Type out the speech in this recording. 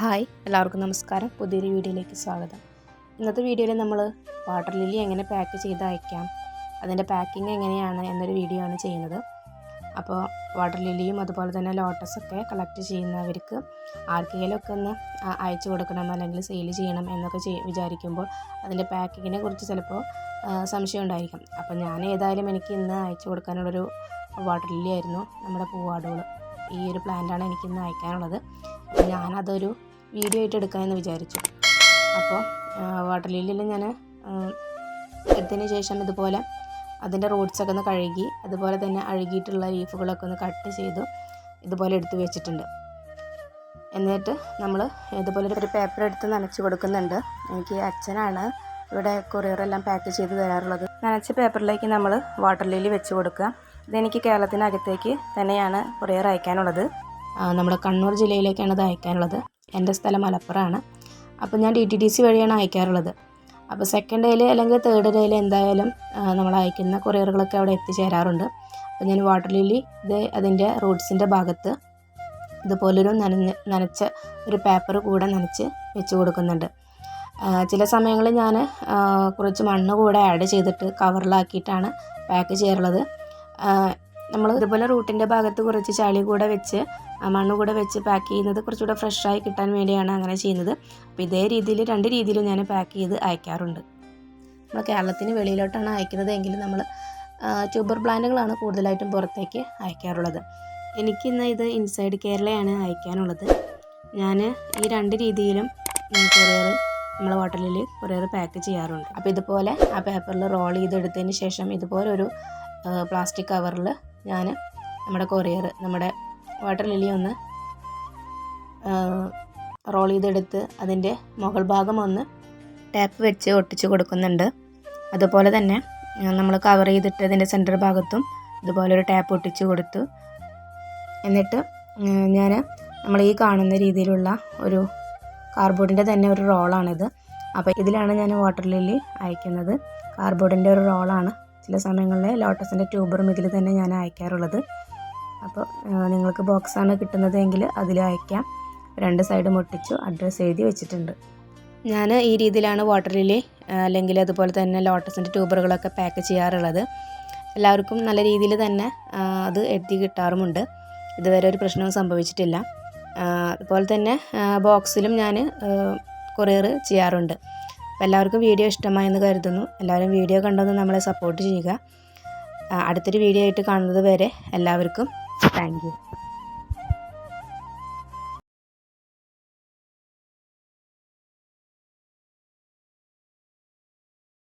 Hi എല്ലാവർക്കും നമസ്കാരം. പുതിയൊരു വീഡിയോയിലേക്ക് സ്വാഗതം. ഇന്നത്തെ വീഡിയോയിൽ നമ്മൾ വാട്ടർ ലില്ലി എങ്ങനെ പാക്ക് ചെയ്ത് അയക്കാം അതിന്റെ പാക്കിംഗ് എങ്ങനെയാണ് എന്നൊരു വീഡിയോ ആണ് ചെയ്യുന്നത്. അപ്പോൾ വാട്ടർ ലില്ലിയും അതുപോലെ തന്നെ ലോട്ടസൊക്കെ കളക്ട് ചെയ്യുന്നവർക്ക് ആർക്കെങ്കിലും ഒക്കെ ഒന്ന് അയച്ചു കൊടുക്കണം അല്ലെങ്കിൽ സെയിൽ ചെയ്യണം എന്നൊക്കെ വിചാരിക്കുമ്പോൾ അതിന്റെ പാക്കിങ്ങിനെ കുറിച്ച് ചിലപ്പോൾ സംശയം ഉണ്ടായിരിക്കും. അപ്പോൾ ഞാൻ ഏതായാലും എനിക്ക് ഇന്ന് അയച്ചു കൊടുക്കാനുള്ളൊരു വാട്ടർ ലില്ലി ആയിരുന്നു നമ്മുടെ പൂവാടുകൾ ഈ ഒരു പ്ലാന്റാണ് എനിക്കിന്ന് അയക്കാനുള്ളത്. ഞാനതൊരു വീഡിയോ ആയിട്ട് എടുക്കാമെന്ന് വിചാരിച്ചു. അപ്പോൾ വാട്ടർ ലില്ലിൽ ഞാൻ എടുത്തതിന് ശേഷം ഇതുപോലെ അതിന്റെ റൂട്ട്സൊക്കെ ഒന്ന് കഴുകി അതുപോലെ തന്നെ അഴുകിയിട്ടുള്ള ലീഫുകളൊക്കെ ഒന്ന് കട്ട് ചെയ്തു ഇതുപോലെ എടുത്തു വെച്ചിട്ടുണ്ട്. എന്നിട്ട് നമ്മൾ ഇതുപോലെ ഒരു പേപ്പർ എടുത്ത് നനച്ച് കൊടുക്കുന്നുണ്ട്. എനിക്ക് അച്ഛനാണ് ഇവിടെ കൊറിയറെല്ലാം പാക്ക് ചെയ്ത് തരാറുള്ളത്. നനച്ച പേപ്പറിലേക്ക് നമ്മൾ വാട്ടർ ലില്ലി വെച്ച് കൊടുക്കുക. ഇതെനിക്ക് കേരളത്തിനകത്തേക്ക് തന്നെയാണ് കൊറിയർ അയക്കാനുള്ളത്. നമ്മുടെ കണ്ണൂർ ജില്ലയിലേക്കാണ് ഇത് അയക്കാനുള്ളത്. എന്റെ സ്ഥലം മലപ്പുറമാണ്. അപ്പോൾ ഞാൻ ഡി ടി ഡി സി വഴിയാണ് അയക്കാറുള്ളത്. അപ്പോൾ സെക്കൻഡ് ഡേയിൽ അല്ലെങ്കിൽ തേർഡ് ഡേയിൽ എന്തായാലും നമ്മൾ അയക്കുന്ന കൊറിയറുകളൊക്കെ അവിടെ എത്തിച്ചേരാറുണ്ട്. അപ്പോൾ ഞാൻ വാട്ടർ ലില്ലി ഇത് അതിന്റെ റൂട്ട്സിന്റെ ഭാഗത്ത് ഇതുപോലൊരു നനഞ്ഞ് നനച്ച ഒരു പേപ്പർ കൂടെ നനച്ച് വെച്ച് കൊടുക്കുന്നുണ്ട്. ചില സമയങ്ങളിൽ ഞാൻ കുറച്ച് മണ്ണ് കൂടെ ആഡ് ചെയ്തിട്ട് കവറിലാക്കിയിട്ടാണ് പാക്ക് ചെയ്യാറുള്ളത്. നമ്മൾ ഇതുപോലെ റൂട്ടിന്റെ ഭാഗത്ത് കുറച്ച് ചളി കൂടെ വെച്ച് മണ്ണ് കൂടെ വെച്ച് പാക്ക് ചെയ്യുന്നത് കുറച്ചുകൂടെ ഫ്രഷായി കിട്ടാൻ വേണ്ടിയാണ് അങ്ങനെ ചെയ്യുന്നത്. അപ്പോൾ ഇതേ രീതിയിൽ രണ്ട് രീതിയിലും ഞാൻ പാക്ക് ചെയ്ത് അയക്കാറുണ്ട്. നമ്മൾ കേരളത്തിന് വെളിയിലോട്ടാണ് അയക്കുന്നത് എങ്കിൽ നമ്മൾ ട്യൂബർ പ്ലാന്റുകളാണ് കൂടുതലായിട്ടും പുറത്തേക്ക് അയക്കാറുള്ളത്. എനിക്കിന്ന് ഇത് ഇൻസൈഡ് കേരളയാണ് അയക്കാനുള്ളത്. ഞാൻ ഈ രണ്ട് രീതിയിലും കൊറിയർ നമ്മൾ ഹോട്ടലിൽ കൊറിയർ പാക്ക് ചെയ്യാറുണ്ട്. അപ്പോൾ ഇതുപോലെ ആ പേപ്പറിൽ റോൾ ചെയ്തെടുത്തതിന് ശേഷം ഇതുപോലെ ഒരു പ്ലാസ്റ്റിക് കവറിൽ ഞാൻ നമ്മുടെ കൊറിയർ നമ്മുടെ വാട്ടർ ലില്ലി ഒന്ന് റോൾ ചെയ്തെടുത്ത് അതിന്റെ മുകൾ ഭാഗം ഒന്ന് ടാപ്പ് വെച്ച് ഒട്ടിച്ചു കൊടുക്കുന്നുണ്ട്. അതുപോലെ തന്നെ നമ്മൾ കവർ ചെയ്തിട്ട് അതിന്റെ സെന്റർ ഭാഗത്തും ഇതുപോലെ ഒരു ടാപ്പ് ഒട്ടിച്ചു കൊടുത്തു. എന്നിട്ട് ഞാൻ നമ്മൾ ഈ കാണുന്ന രീതിയിലുള്ള ഒരു കാർഡ്ബോർഡിന്റെ തന്നെ ഒരു റോളാണിത് അപ്പോൾ ഇതിലാണ് ഞാൻ വാട്ടർ ലില്ലി അയക്കുന്നത്. കാർഡ്ബോർഡിന്റെ ഒരു റോളാണ് ചില സമയങ്ങളിൽ ലോട്ടസിന്റെ ട്യൂബറും ഇതിൽ തന്നെ ഞാൻ അയക്കാറുള്ളത്. അപ്പോൾ നിങ്ങൾക്ക് ബോക്സാണ് കിട്ടുന്നത് എങ്കിൽ അതിൽ അയക്കാം. രണ്ട് സൈഡും ഒട്ടിച്ചു അഡ്രസ്സ് എഴുതി വെച്ചിട്ടുണ്ട്. ഞാൻ ഈ രീതിയിലാണ് വാട്ടർ ലില്ലി അല്ലെങ്കിൽ അതുപോലെ തന്നെ ലോട്ടസിന്റെ ട്യൂബറുകളൊക്കെ പാക്ക് ചെയ്യാറുള്ളത്. എല്ലാവർക്കും നല്ല രീതിയിൽ തന്നെ അത് എത്തി കിട്ടാറുമുണ്ട്. ഇതുവരെ ഒരു പ്രശ്നവും സംഭവിച്ചിട്ടില്ല. അതുപോലെ തന്നെ ബോക്സിലും ഞാൻ കൊറിയർ ചെയ്യാറുണ്ട്. അപ്പോൾ എല്ലാവർക്കും വീഡിയോ ഇഷ്ടമായെന്ന് കരുതുന്നു. എല്ലാവരും വീഡിയോ കണ്ടൊന്ന് നമ്മളെ സപ്പോർട്ട് ചെയ്യുക. അടുത്തൊരു വീഡിയോ ആയിട്ട് കാണുന്നത് വരെ എല്ലാവർക്കും താങ്ക്